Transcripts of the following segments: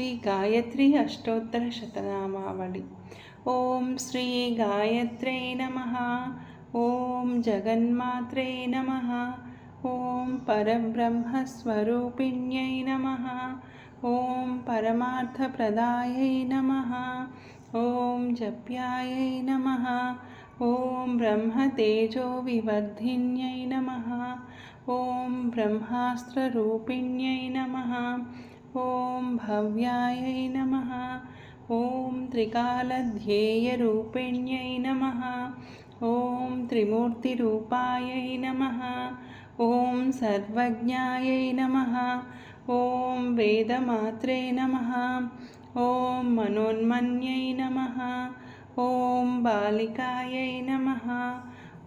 శ్రీ గాయత్రి అష్టోత్తర శతనామావళి ఓం శ్రీ గాయత్రే నమ ఓం జగన్మాత్రే నమ ఓం పరబ్రహ్మస్వరూపిణ్యై నమ ఓం పరమార్థప్రదాయై నమ ఓం జప్యాయై నమ ఓం బ్రహ్మతేజో వివర్ధిన్యై నమ ఓం బ్రహ్మాస్త్రరూపిణ్యై నమ ఓం భవ్యాయై నమ. ఓం త్రికాలధ్యేయరూపిణ్యై నమ. ఓం త్రిమూర్తిరూపాయై నమ. ఓం సర్వజ్ఞాయై నమ. ఓం వేదమాత్రే నమ. ఓం మనోన్మన్యై నమ. ఓం బాలికాయై నమ.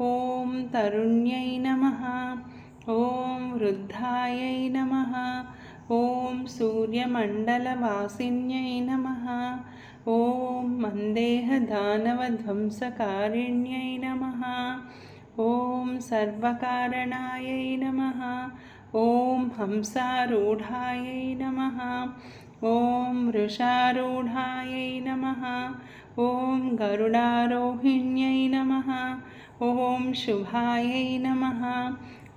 ఓం తరుణ్యై నమ. ఓం వృద్ధాయై నమ. ఓం సూర్యమండలవాసిన్యై నమ. ఓం మందేహదానవధ్వంసకారిణ్యై నమ. ఓం సర్వకారణాయై నమ. ఓం హంసారూఢాయై నమ. ఓం వృషారూఢాయై నమ. ఓం గరుడారోహిణ్యై నమ. ఓం శుభాయై నమ.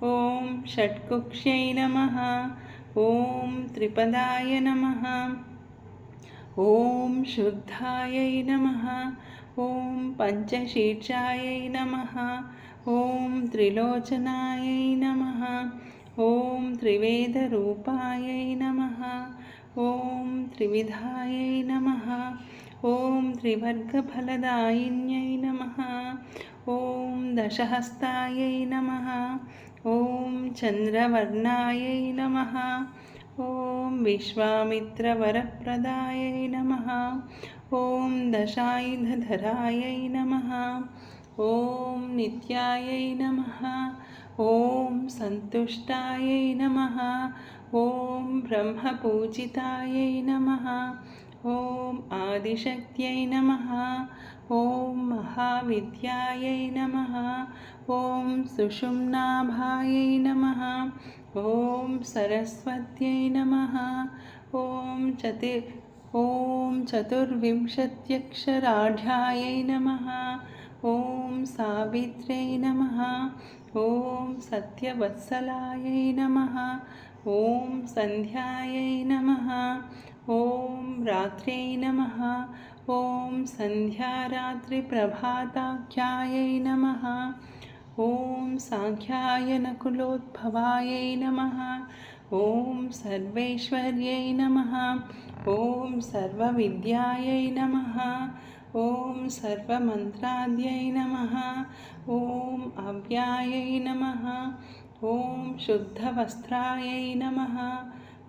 ఓం షట్కుక్ష్యై నమ. ఓం త్రిపదాయ నమ. ఓం శుద్ధాయై నమ. ఓం పంచశీర్షాయై నమ. ఓం త్రిలోచనాయై నమ. ఓం త్రివేదరూపాయై నమ. ఓం త్రివిధాయై నమ. ఓం త్రివర్గఫలదాయిన్యై నమ. ఓం దశహస్తాయై నమ. ఓం చంద్రవర్ణాయై నమ. ఓం విశ్వామిత్రవరప్రదాయై నమ. ఓం దశాయుధధరాయై నమ. ఓం నిత్యాయై నమ. ఓం సంతుష్టాయై నమ. ఓం బ్రహ్మపూజితాయై నమ. ఓం ఆదిశక్త్యై నమ. ఓం మహావిద్యాయై నమ. ఓం సుషుమ్నాభాయై నమ. ఓం సరస్వత్యై నమ. ఓం చతి ఓం చతుర్వింశత్యక్షరాఢ్యాయై నమ. ఓం సావిత్ర్యై నమ. ఓం సత్యవత్సలాయై నమ. ఓం సంధ్యాయై నమ. ఓం రాత్ర్యై నమ ఓం సంధ్యారాత్రిప్రభాతాఖ్యాయై నమ ఓం సాంఖ్యాయనకులోద్భవాయై నమ ఓం సర్వేశ్వర్యై నమ ఓం సర్వవిద్యాయై నమ ఓం సర్వమంత్రాద్యై నమ ఓం అవ్యాయై నమ ఓం శుద్ధవస్త్రాయై నమ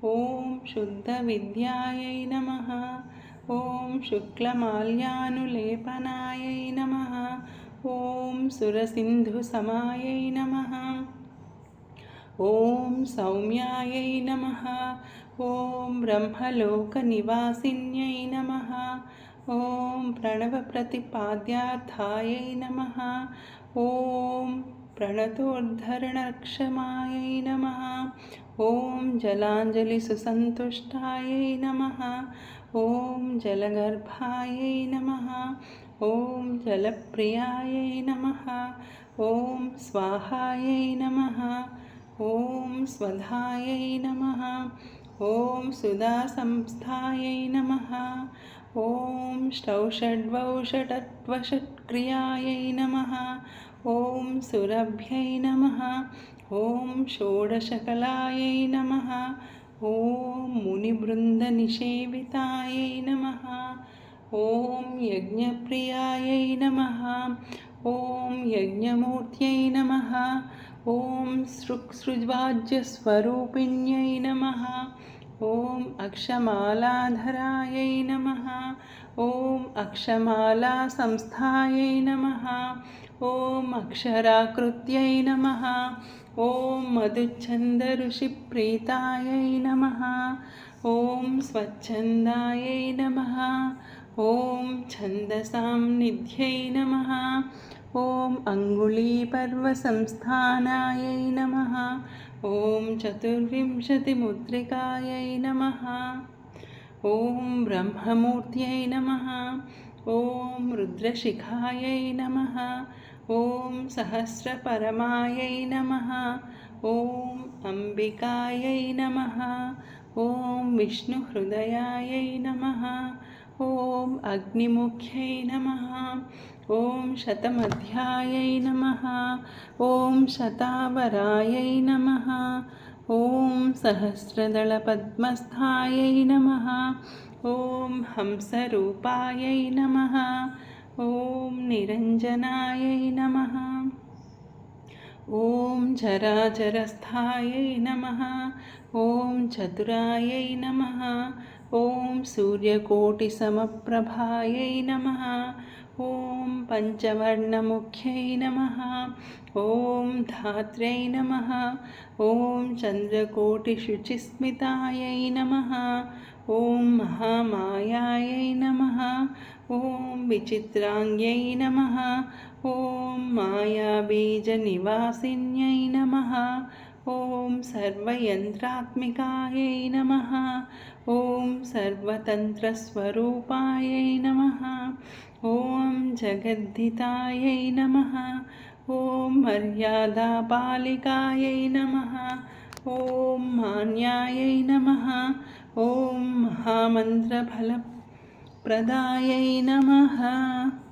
ఓం శుద్ధ శుద్ధవిద్యాయై నమ. ఓం శుక్లమాల్యానులేపనాయై నమ. ఓం సురసింధుసమాయై నమ. ఓం సౌమ్యాయై నమ. ఓం బ్రహ్మలోక నివాసిన్యై నమ. ఓం ప్రణవ ప్రణవప్రతిపాద్యార్థాయై నమ. ఓం प्रणतोद्धरणक्षमायै नमः ॐ जलाञ्जलिसुसन्तुष्टायै नमः ॐ जलगर्भायै नमः ॐ जलप्रियायै नमः ॐ स्वाहायै नमः ॐ स्वधायै नमः ॐ सुधासंस्थायै नमः ॐ ष्टौषड्वौषटत्वषट्क्रियायै नमः ॐ सुरभ्यै नमः ॐ षोडशकलायै नमः ॐ मुनिवृन्दनिषेवितायै नमः ॐ यज्ञप्रियायै नमः ॐ यज्ञमूर्त्यै नमः ॐ सृक्सृज्वाज्यस्वरूपिण्यै नमः ॐ अक्षमालाधरायै नमः। ॐ अक्षमालासंस्थायै नमः। ॐ अक्षराकृत्यै नमः। ॐ मधुच्छन्दऋषिप्रीतायै नमः। ॐ स्वच्छन्दायै नमः। ॐ छन्दसां निध्यै नमः। ॐ अङ्गुलीपर्वसंस्थानायै नमः ॐ चतुर्विंशतिमुद्रिकायै नमः ॐ ब्रह्ममूर्त्यै नमः ॐ रुद्रशिखायै नमः ॐ सहस्रपरमायै नमः ॐ अम्बिकायै नमः ॐ विष्णुहृदयायै नमः ॐ अग्निमुख्यै नमः ఓం శతమధ్యాయై నమ. ఓం శతావరాయై నమ. ఓం సహస్రదళ పద్మస్థాయై నమ. ఓం హంసరూపాయై నమ. ఓం నిరంజనాయై నమ. ఓం జరాజరస్థాయై నమ. ఓం చతురాయై నమ. ॐ सूर्यकोटिसमप्रभायै नमः ॐ पञ्चवर्णमुख्यै नमः ॐ धात्र्यै नमः ॐ चन्द्रकोटिशुचिस्मितायै नमः ॐ महामायायै नमः ॐ विचित्राङ्ग्यै नमः ॐ मायाबीजनिवासिन्यै नमः ॐ सर्वयन्त्रात्मिकायै नमः। ॐ सर्वतन्त्रस्वरूपायै नमः। ॐ जगद्धितायै नमः। ॐ मर्यादापालिकायै नमः। ॐ मान्यायै नमः। ॐ महामन्त्रफलप्रदायै नमः।